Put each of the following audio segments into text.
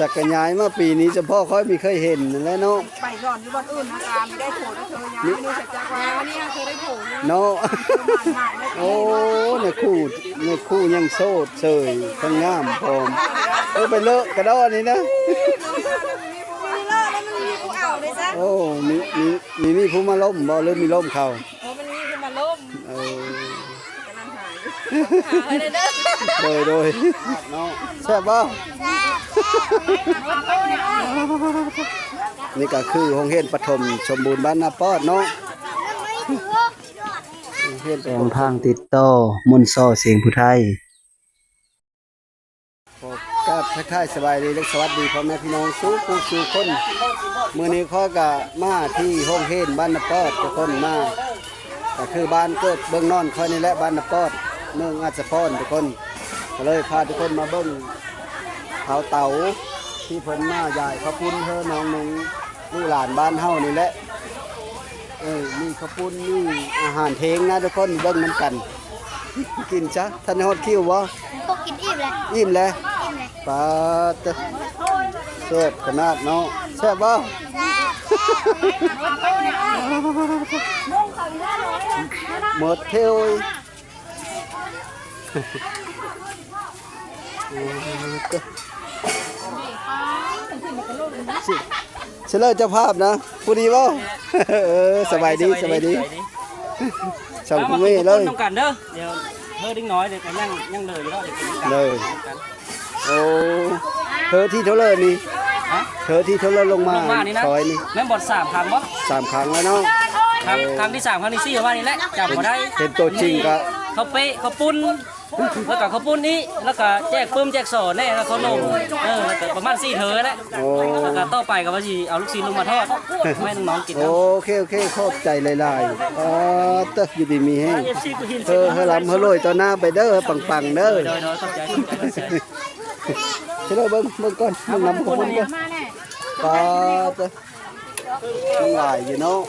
สักกะยายมาปีนี้เฉพาะค่อยมีเคยเห็นนั่นแหละเนาะไปก่อนอยู่บ้านอื่นนะตาไม่ได้โผล่นะเธอยานี่เสร็จจากว่าวันนี้เคยได้โผล่นะเนาะหายไม่โอ้ในคู่ในคู่ยังโสดเสยทั้งงามพร้อมเออไปเลอะกระดอนี่นะมีเลิกแล้วมันมีกูเอาเลยจ้ะโอ้มีมีมีมีผู้มาล้มบ่หรือมีล้มเขาโอ้มันมีขึ้นมาล้มเออกำลังหายหายเลยเด้อโดยโดยเนาะแซ่บบ่ นี่ก็คือโรงเรียนปฐมสมบูรณ์บ้านนาปอดเนาะโรงเรียนของทางติดต่อมุนซอเสียงผู้ไทยขอกราบทักทายสบายดีและสวัสดีพ่อแม่พี่น้องสู้ผู้สู่คนมื้อนี้ข้อก็มาที่โรงเรียนบ้านนาปอดทุกคนมาก็คือบ้านเกิดเบื้องนอนคอยนี่แหละบ้านนาปอดเมืองอาจสะพรทุกคนก็เลยพาทุกคนมาเบิ้ง เขาเต๋าที่เพิ่นมาใหญ่ขาวปุ้นเธอน้องหนุ่งลูกหลานบ้านเฮานี่แหละเออนี่ขาวปุ้นนี่อาหารเทงนะทุกคนเบิ้งน้ำกัน กินจ้ะท่านฮอดคิวบ่พวกกินอิ่มเลยอิ่มแล้วอิ่มเลยปลาตะแซ่บขนาดเนาะแซ่บบ่หมดเที่ยว อีกสิเฉลยเจ้าภาพนะผู้ดีบ่เออสบายดีสบายดีสองคุณแม่เลยต้องกันเด้อเดี๋ยวเธอดิ้งน้อยเดี๋ยวก็ยังยังเลยอยู่แล้วเดี๋ยวกินกันเลยโอ้เธอที่เท่าเลยนี่ฮะเธอที่เท่าเลยลงมาลงมานี่นะซอยนี่แม่นบทสามครั้งวะสามครั้งแล้วเนาะครั้งครั้งที่สามครั้งที่สี่ว่านี่แหละจำมาได้เป็นตัวจริงก็เขาเป๊ะเขาปุ้น แล้วก็เขาปุ้นนี้แล้วก็แจกปื้มแจกสอนแน่แล้วเขานมเออแล้วก็ประมาณสี่เธอแหละโอ้ แล้วก็ต่อไปก็ว่าสิเอาลูกชิ้นลงมาทอดให้น้องๆกินโอนะเคโอเคขอบใจหลายๆอ๋อเตะอยู่ดีมีแห้งเอฟซีกูหินเธอเฮาลำเฮาโรยต่อหน้าไปเด้อปังๆเด้อโดยโดยขอบใจขอบใจขอบใจเฉลยเบิ่งเบิ่งก่อนมึงนำของคนก่อนปลาเตะมันหลายอยู่เนาะ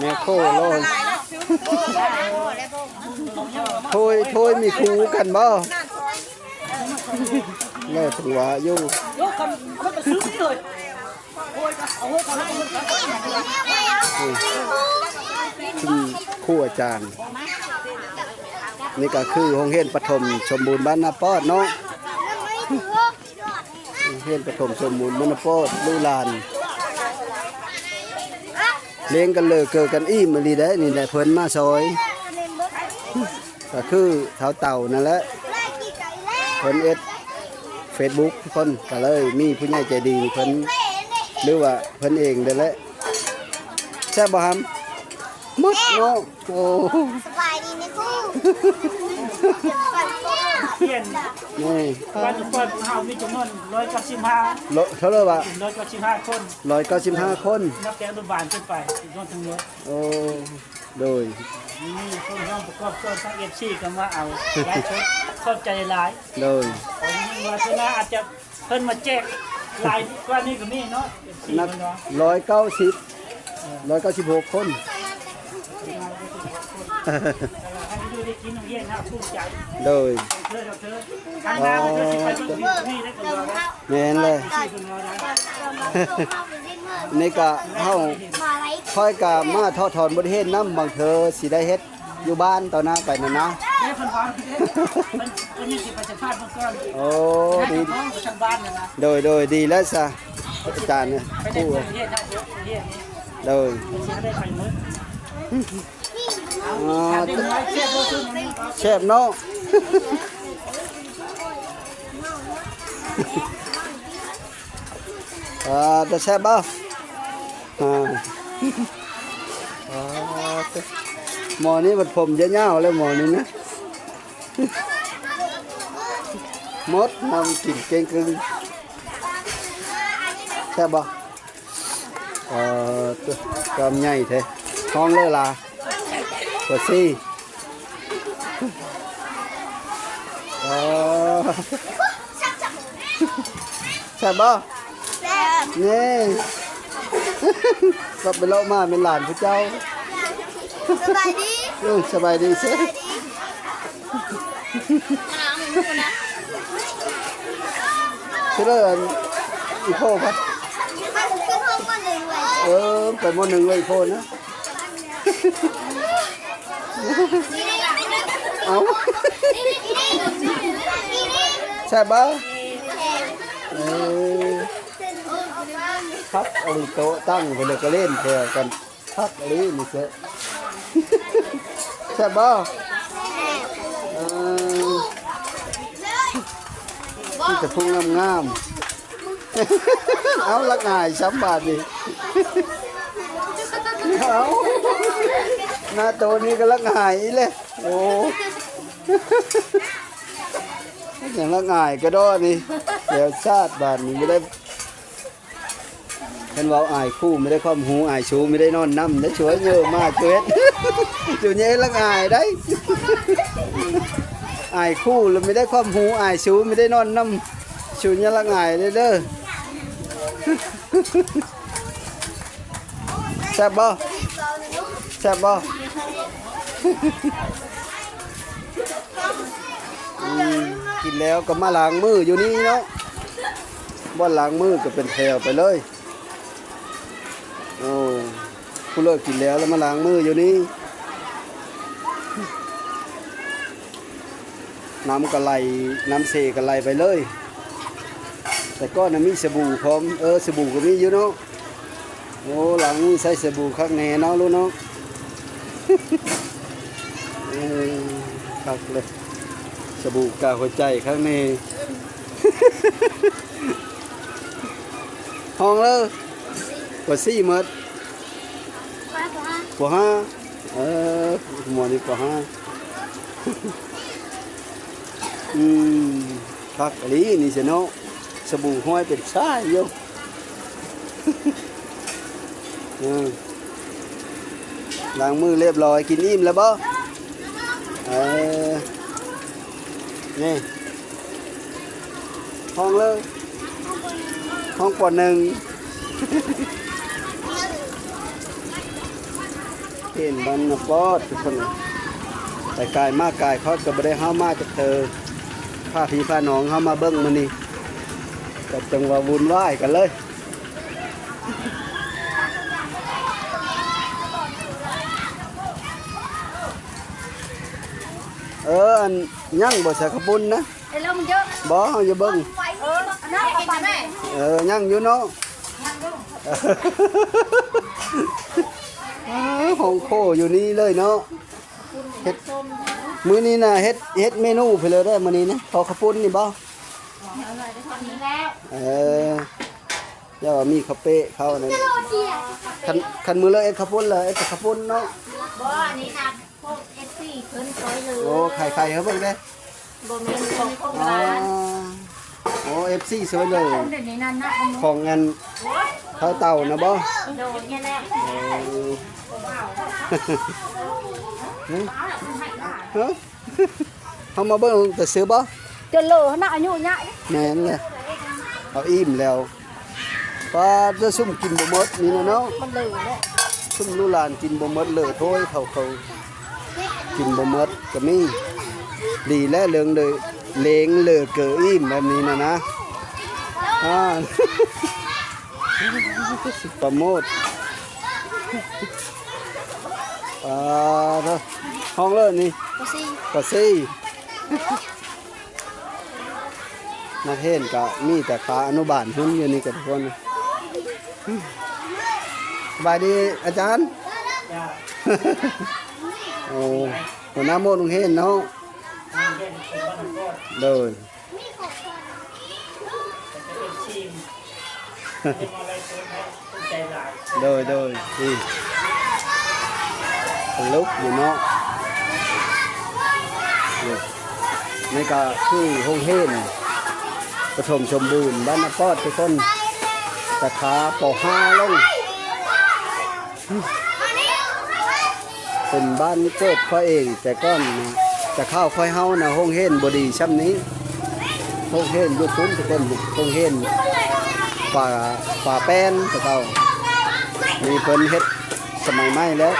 แม่โคโลยโทยโทยมีครูกันบ่แม่ถึงว่าอยู่ที่ครูอาจารย์ นี่ก็คือโรงเรียนปฐมสมบูรณ์บ้านนาปอดเนาะโรงเรียนปฐมสมบูรณ์บ้านนาปอดลูกหลาน เลี้ยงกันเลยเกิดกันอิ่มาลีได้นี่แหละเพิ่นมาซอยก็คือเท้าเต่านั่นแหละเพิ่นเอ็ดเฟซบุ๊กทุกคนก็เลยมีผู้ใหญ่ใจดีเพิ่นหรือว่าเพิ่นเองเด้แหละแซ่บบ่ฮัมหมดเนาะโอ้สบายดีไหมครู เพียนนี่วันเปิดเฮามีจำนวนร้อยกับสิบห้าโลเท่าไหร่วะร้อยกับสิบห้าคน195คนนับแต่อนุบาลขึ้นไปจำนวนทั้งหมดโอ้โดยนี่คนห้องประกอบส่วนทั้งเอฟซีก็มาเอาย้ายชดเข้าใจหลายโดยผมว่าชนะอาจจะเพิ่นมาแจกหลายกว่านี้ก็มีเนาะเอฟซีนักเพิ่นว่า190 196คนให้ดู ได้กินน้ำเย็นนะภูมิใจโดยเธอเธอทางน้ำเธอสิไปเบิ่งนี่ได้ก็รอได้แม่นเลยที่เพิ่นรอได้นี่ก็เฮามาค่อยกะมาทอดถอนบริเฮ็ดน้ำบางเธอสิได้เฮ็ดอยู่บ้านตอนหน้าไปนั่นนะเด้เพิ่นว่าเด้เพิ่นเพิ่นยังสิไปสัมภาษณ์เพิ่นก่อนโอ้ดีน้องไปทางบ้านนั่นนะโดยโดยดีแล้วซะอาจารย์เนี่ยไปได้คู่เพิ่นเฮ็ดนะเฮ็ดนี่โดยเพิ่นสิได้ไปหมดอ๋ แซ่บเนาะอ่าจะแซ่บบ่อ่าอ่าหมอนี้มันผมจะยาวเลยหมอนี้นะหมดทำกินเก่งกึ่งแซ่บบ่เอ่อตัวกำใหญ่แท้ท้องเลยล่ะ ตัวซี่เอ่อแซ่บบ่แซ่บนี่ก็ไปเลาะมาเป็นหลานพระเจ้า สบายดีเออสบายดีเซ่น้ำนะชื่อเรื่องอีโคพัดมันขึ้นห้องก็หนึ่งเลยเออไปมหนึ่งเลยอีโคนะ เอาใช่ปะเออพักเอะไรโต๊ะตั้งไปเลยก็เล่นแถวกันพักอะไรนี่เจ้ใช่ปะเออที่จะพุ่งงามๆเอาละง่ายสามบาทดิเอา หน้าโตนี้ก็ละง่ายเลยโอ้อย่างละง่ายก็ด้นี่เดี๋ยวชาติบาทนี้ไม่ได้เห็นว่าอายคู่ไม่ได้ความหูอายชูไม่ได้นอนน้ำได้ช่วยเยอะมากเกิดจุเนี้ละง่ายได้อายคู่แล้วไม่ได้ความหูอายชูไม่ได้นอนน้ำชูเนี้ละง่ายเลยเด้อแซ่บบ่แซ่บบ่ อืมกินแล้วก็มาล้างมืออยู่นี่เนาะบ่ล้างมือก็เป็นแถวไปเลยโอ้ผู้เลิกกินแล้วแล้วมาล้างมืออยู่นี่น้ำก็ไหลน้ำเสก็ไหลไปเลย แต่ก็นะมีสบู่พร้อมเออสบู่ก็มีอยู่เนาะโอ้หลังใส่สบู่ข้างในเนาะลูกเนาะ คักเลยสบู่กาหัวใจข้างในห้องเลยกว่าสี่หมดกว่าห้าเออหมวดนี้กว่าห้าอืมคักหลีนี่เสนาะสบู่ห้อยเป็นชายอยู่ล้างมือเรียบร้อยกินอิ่มแล้วบ่ เออ นี่ ห้องเลยห้องปอหนึ่งเห็นบันนะปอดทุกคนแต่กายมากกายเขาก็บ่ได้ห้ามากจากเธอพาพี่พาน้องเข้ามาเบิ้งมันนี่ก็จังว่าวุ่นวายกันเลย เอออัน ยังบ่ใส่ขาวปุ้นนะไอ้เรื่องมันเยอะบ่เฮาอย่าเบิ่งเออน่ากินแม่เออยังอยู่เนาะเออของโคอยู่นี่เลยเนาะเฮ็ดมื้อนี้น่ะเฮ็ดเฮ็ดเมนูไปเลยได้มื้อนี้นะขอขาวปุ้นนี่บ่เออเดี๋ยวามีข้าวเป๊ะเข้านั่นคันคันมื้อละเอ็ดข้าวปุ้นเลยเอ็ดแต่ข้าวปุ้นเนาะบ่อันนี้นะ เอฟซีเพิ่นซอยเลยโอ้ไข่ไข่เขาเบิ่งเด้อบ่แม่นของของอ๋อร้านโอ้ FC สวยเลย เดี๋ยวนี้นั่นนะของงานข้าวเต่านะบ่โดนเนี่ยแหละฮะฮะเขามาเบิ่งแต่ซื้อบ่จนโลน่ะอายุใหญ่แม่นเลยเอาอิ่มแล้วปลาจะซุ่มกินบ่หมดนี่นะเนาะ มันเลยแหละซุ่มลูกหลานกินบ่หมดเลยโถ้ยเขาเขา กินบ่หมดก็มีดีแล้วเรื่องเลยเลงเหลือเกออิ่มแบบนี้นะนะอ่าประโมทอ่าเด้อห้องเลยนี่ก็สี่ก็ซี่นักเห็นก็มีแต่ขาอนุบาลหุ่นอยู่นี่กับทุกคนสบายดีอาจารย์ โอ้หัวหน้าโมดลงเห็นเนาะเดินเดินเดินนี่ลุกอยู่เนาะนี่ก็คือโฮงเฮนปฐมชมบูรณ์บ้านนาปอดทุกคนสาขาปอห้าลง เป็นบ้านเกิดข้อยเอง แต่ก้อนนะจะข้าวค่อยเฮานะโฮงเฮนบดีช่ำนี้โฮงเฮนยุคุ้นทุกคนโฮงเฮนฝ่าฝ่าแป้นตะเก่ามีเพิ่นเฮ็ดสมัยใหม่แล้ว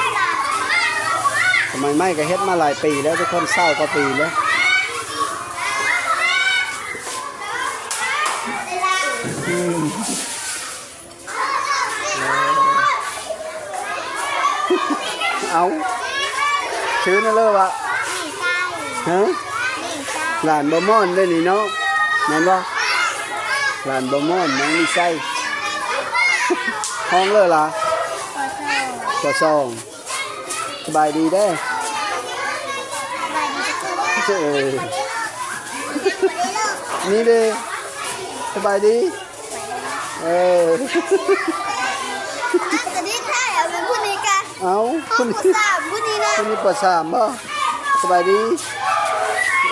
สมัยใหม่ก็เฮ็ดมาหลายปีแล้วทุกคนเศร้ากว่าปีแล้วอืม เอาชื่อนั่นเลยวะนี่ไส้ฮะนี่ไส้หลานบะม่อนได้นี่เนาะแม่นบ่หลานบะม่อนน้องมีไส้ห้องเลยล่ะขอโทษจะซองสบายดีเด้อสบายดีทุกคนเออนี่เด้อสบายดี เออ เอาห้อคุงณภาษาผู้นี้นะคุณมีประสามบ่สบายดี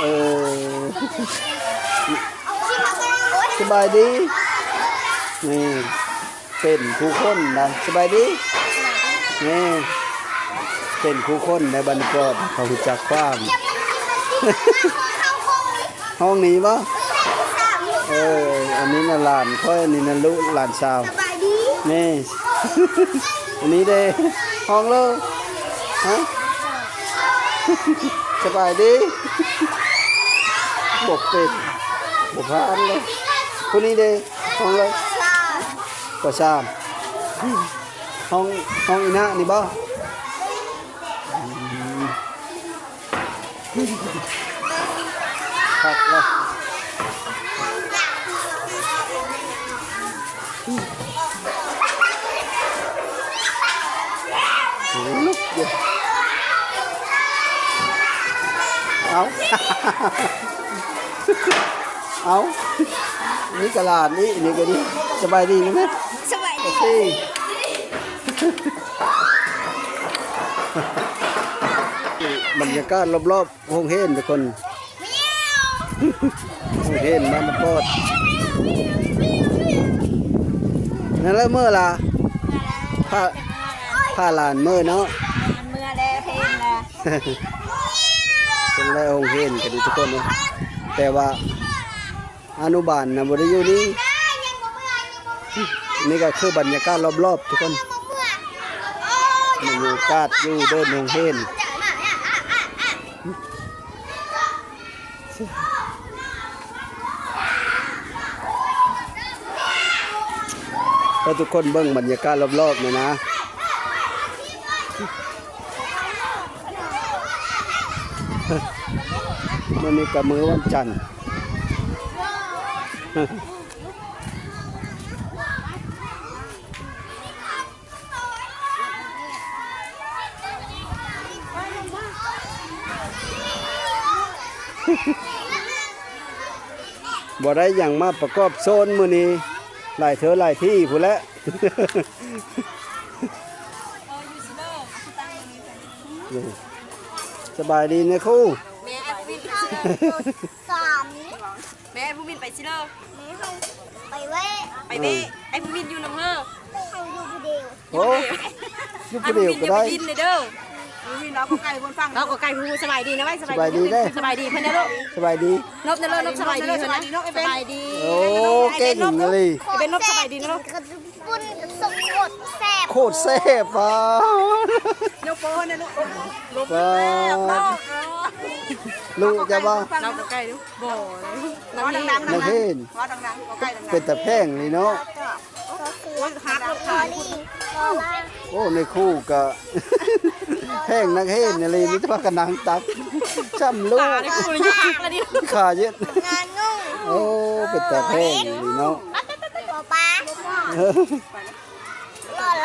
เออชิมมากันโอ๊ยสบายดีนี่เป็นผู้คนนะสบายดีนี่เป็นผู้คนในบรรพตเขารู้จักความจะมากินมาสิเข้าห้องนี้ห้องนี้บ่สามเออ อันนี้น่ะหลานค่อยอันนี้น่ะลูกหลานสาวสบายดีนี่ อันนี้เด้ ห้องเลยฮะสบายดีบกเป็ดบกพานเลยคนนี้เด้ห้องเลยสามก็ชามห้องห้องอีน่านี่บ่อืมพักเลยโอ้ลุกเดี๋ยว เอาเอานี่กระลาดนี่นี่ก็ดีสบายดีนะแม่สบายโอดีเคบรรยากาศรอบๆห้องเฮนทุกคนห้องเฮนมันปอดนั่นแหละเมื่อล่ะผ้าผ้าลานเมื่อเนาะเมื่อแล้วเพลงนะ เป็นแล้วห้องเฮนกันดีทุกคนเนาะแต่ว่าอนุบาลนะบริยูนี่ยังบ่เมื่อยังบ่เมื่อนี่ก็คือบรรยากาศรอบๆทุกคนบรรยากาศอยู่เดินองเฮนถ้าทุกคนเบิ่งบรรยากาศรอบๆเนี่ยนะ มันนี่กับมือวันจันทร์บ่ได้อย่างมาประกอบโซนมือนี้หลายเธอหลายที่ผู้ละสบายดีนะคู่ สามนี้แม่ผู้มินไปซิเลอร์ไม่ให้ไปเว้ยไปเบ้ไอ้ผู้มินอยู่น้ำเฮอไม่ให้ดูวิดีโอโอ้อยุบไอ้เดีผู้ยวมินก็อย่าได้ไปดินเลยเด้อผู้มินเราก็ไก่บนฟังเราก็ไก่ผู้สบายดีนะไว้สบายสบายดีเด้อสบายดีเพิ่นนะลูกสบายดี นบนะลูกนบสบายดีเพิ่นนะสบายดีโอ้เก่งเลยไอ้เป็นนบสบายดีนะลูก กระปุ้นสมกดแซ่บ โคตรแซ่บอะเดี๋ยวโป้นะลูกลูกว้าแซ่บวเนาะลูกจะว่าเราก็ไก่ดูบ่เลยน้ำดังนักเห็นๆว่าดังๆก็ไก่ดังๆเป็นแต่แพงเลยเนาะก็คือโอ้ยฮักลูกลอค่ะรี่ลอล่าโอ้ในคู่ก็แพงนักเห็นอะไรนี่จะพากันนังตักจ้ำลูกตาเนี่ยกูยากแล้วนี่ขาเยอะงานงงโอ้เป็นแต่แพงเลยเนาะปอป้า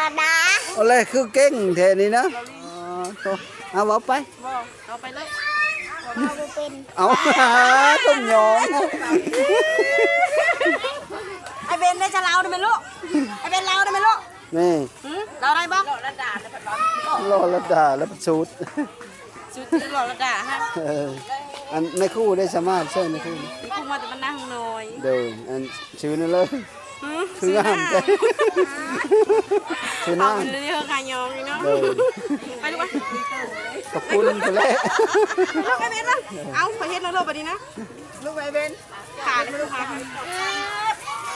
เออลอลาดาอะไรคือเก่งแทนี่นะอ๋อโตเอาเอาไปเอาไปเลยเราดูเป็นเอาต้มยองไอเบนได้จะเล่าได้ไหมลูกไอเบนเล่าได้ไหมลูกนี่เราได้บ้างรอระดาแล้วสูตรชุดที่หล่อระดาฮะเอออันในคู่ได้สามารถใช่ในคู่นี่กูมาแต่มานั่งหน่อยเดินอันชื่อนั่นเลย คืองามแต่คือเอาน้ไปเลยเฮอกายองนี่เนาะำเดินไปลูกไปขอบคุณไปแล้วลูกไอเบนนะเอาไปเฮ็ดแล้วลูกไปดีนะลูกไอเบนขาเลยลูกขา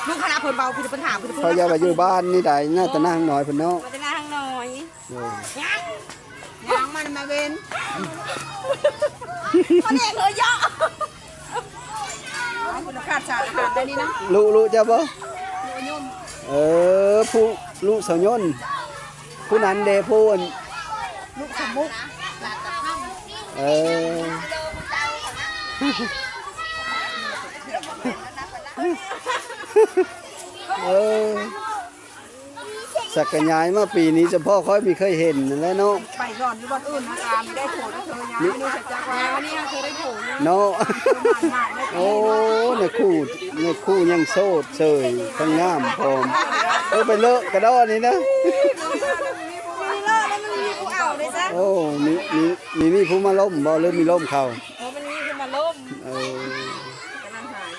ลูกคณะผลเบาคือปัญหาคือปัญเขาจะหาไปอยู่บ้านนี่ได้น่าจะนั่งหน่อยเพิ่นเนาะมาแต่นั่งหน่อยเดินยังยังมันมาเบนคนเอกเลยเยอะเอาคุณขาดสารขาดได้นี่นะรู้รู้จะบ่ร เออผู้ลูกสาวยนต์ผู้นั้นเดผู้อันลูกสมุกเออเออ สักกะยายมาปีนี้เฉพาะค่อยมีเคยเห็นนั่นแหละเนาะไปก่อนที่วันอื่นมาตามไม่ได้โผล่นะเธอยายนี่จะจักว่าวันนี้เคยได้โผล่อยู่เนาะหมายไม่โอ้ในคู่ในคู่ยังโสดเสยทั้งงามพร้อมเออไปเลอะกระดอนี่นะมีเลิกแล้วมันมีกูเอาเลยจ้ะโอ้มีมีมีมีผู้มาล้มบ่หรือมีล้มเขาโอ้มันมีขึ้นมาล้มเออกำลังหาย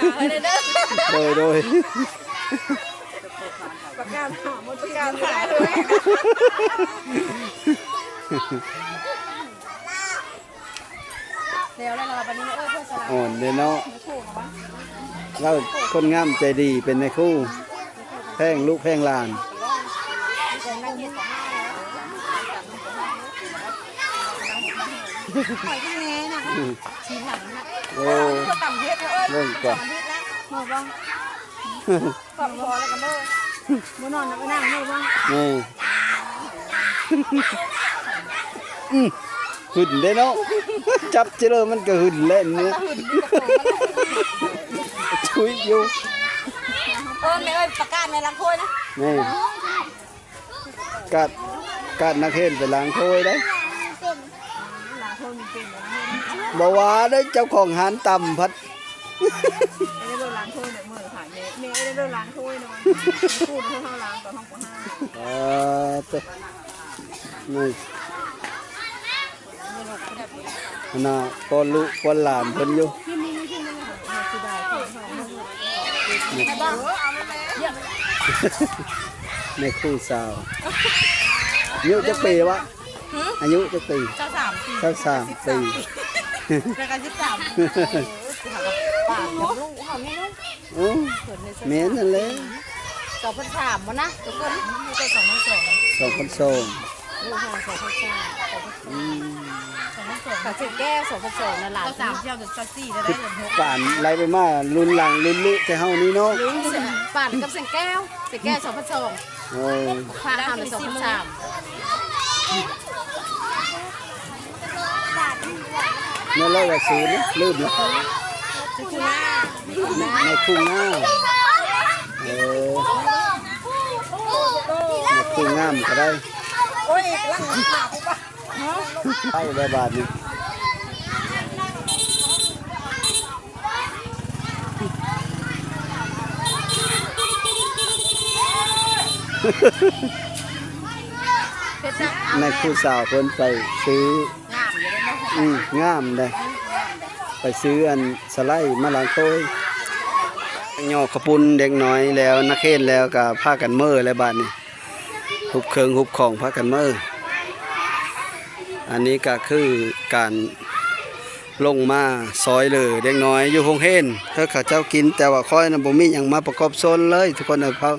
หายเลยเด้อโดยโดยประกาศ หาหมดประกาศหายเลยเดี๋ยวแล้วเราวันนี้เออเพื่อนสลับอ่อนเด้เนาะถูกมั้งเราคนงามใจดีเป็นในคู่ แพงลูกแพงหลานเดี๋ยวนั่งเย็นสองห้าแล้วหอยที่แน่น่ะชีหลังน่ะโอ้ก็ต่ำเฮ็ดเอ้ยเรื่องกว่าต่ำเฮ็ดนะหมูบ้างขอบคอแล้วกันเด้อ มื้อนอนแล้วก็นั่งหมูบ้างนี่อืมหึ่นได้เนาะ จับเจริญมันก็หึ่นเล่นเนี่ยชุยอยู่เออแม่เอ้ยประกาศในลังโคยนะนี่กัดกัดนักเห็นไปล้างโคยได้ลังโคยมีเป็นนะบอกว่าได้เจ้าของหานต่ำพัดไม่ได้โดนล้างถ้วยเนี่ยมือค่ะ เมย์เล่นล้างถ้วยเนาะพูดเท่าล้างต่อห้องกว่าห้าเออเตนี่น่ะปอนลูกปอนหลานเพิ่นอยู่ในคู่สาวอายุจักปีวะอายุจักปีเจ้าสามสี่เท่าสามปีรายการสิบสามปากของลูกเขาไม่รู้ แม่นนั่นแหละสองพันสามวะนะทุกคนมีตัวสองพันสองสองคนสองลูกเขาสองพันสามอืมสองพันสองกับสิบแก้วสองพันสองนั่นหลานสามเที่ยวถึงสักสี่ได้ได้เงินหกป่านไล่ไปมารุ่นหลังรุ่นลุแต่เฮานี่เนาะลุงปั่นกับเสียงแก้วเสียงแก้วสองพันสองโอ้ยพาทำเป็นสองพันสามเมื่อเลิกกับศูนย์นะลืมแล้วคือคุณน้าในคู่หน้า เออในคู่งามก็ได้โอ้ยรักขาปุ๊บปะไปได้บาทนึงในคู่สาวเพิ่นไปซื้องามเลยเนาะอืมงามได้ ไปซื้ออันสไลด์มาล้างโต้ย ย่อขปุนเด็กน้อยแล้วนักเขนแล้วก็พากันเมื่อแล้วบาดนี้หุบเครืองหุบของพากันเมื่ออันนี้ก็คือการลงมาซอยเลยเด็กน้อยอยู่โรงเฮนเธอเขาเจ้ากิน แต่ว่าค่อยนะบ่มีหยังมาประกอบโซนเลย ทุกคนเอ้ยเพราะ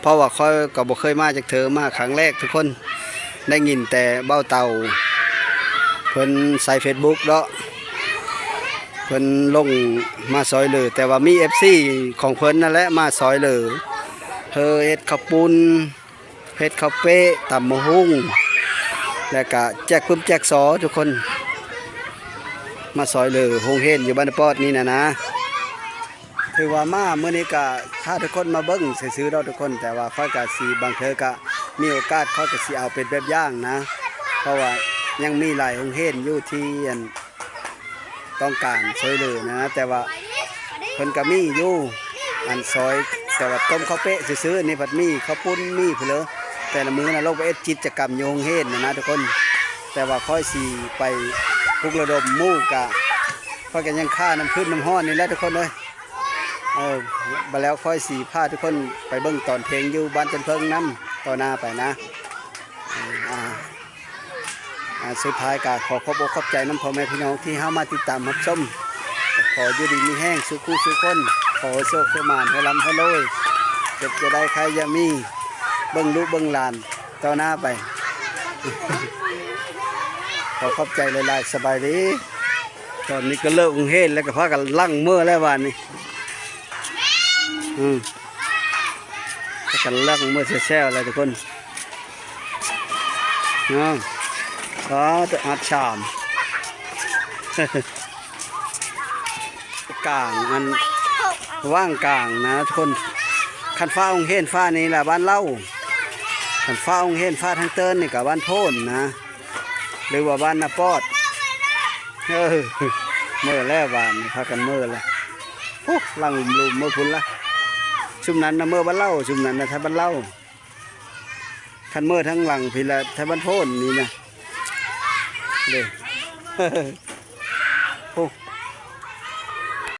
เพราะว่าค่อยก็บ่เคยมาจากเธอมาครั้งแรกทุกคนได้ยินแต่เบ้าเตาเพิ่นใส่ Facebook เนาะ เพิ่นลงมาซอยเลยแต่ว่ามี FC ของเพิ่นนั่นแหละมาซอยเลยเฮอเฮ็ดข้าวปุ้นเฮ็ดข้าวเป๊ะตำมะฮุ่งแล้วก็แจกปึ้มแจกซอทุกคน มาซอยเลยโฮงเฮนอยู่บ้านปอดนี่นะนะถือว่ามาเมื่อนี้ก็ถ้าทุกคนมาเบิ้งซื้อเราทุกคน แต่ว่าค่อยก็สิบางเทอก็มีโอกาสค่อยก็สิเอาเป็นแบบย่างนะ เพราะว่ายังมีหลายองเฮนอยู่ที่อัน ต้องการช่วยเหลือนะ แต่ว่าเพิ่นก็มีอยู่อันซอย แต่ว่าต้มข้าวเป๊ะซื้อๆนี่ผัดมีข้าวปุ้นมีเพื่อแต่ละมื้อนะลงไปเอ็ดกิจกรรมอยู่องเฮนนะนะทุกคน แต่ว่าค่อยสีไปปลุกระดมมู่กะค่อยกันยังค่าน้ำพืชน้ำห้อนนี่แหละทุกคนเลยเออมาแล้วค่อยสีพาทุกคนไปเบิ่งตอนเพลงอยู่บ้านจนเพิ่งน้ำต่อหน้าไปนะ สุดท้ายก็ขอขอบอกขอบใจน้ำพ่อแม่พี่น้องที่เข้ามาติดตามรับชมขออยู่ดีมีแห้งสุขุสุขคน ขอโชคสมานให้ลำให้รวยเจ็บจะได้ใครอยามีเบิ้งลูกเบิ้งลานต่อหน้าไป ขอขอบใจหลายๆสบายดี ตอนนี้ก็เลิกกรุงเทพแล้วก็พากันลั่งเมื่อแล้ววันนี้อืมถ้ากันลักเมื่อแซ่ๆอะไรทุกคนเนาะ อ๋อจะอัดชามกลางอันว่างกลางนะทุกคนคันฟ้าองเห็นฟ้านี่แหละบ้านเล่าคันฟ้าองเห็นฟ้าทางเตินนี่กับบ้านโพนนะ หรือว่าบ้านนาปอดเออเมื่อแล้วบ้านพากันเมื่อล้วโอ้ลังลุมเมื่อพุ่นละชุมนั้นนะเมื่อบ้านเล่าชุมนั้นนะไทยบ้านเล่าคันเมื่อทั้งหลังพี่ละไทยบ้านโพนนี่นะ เด้อ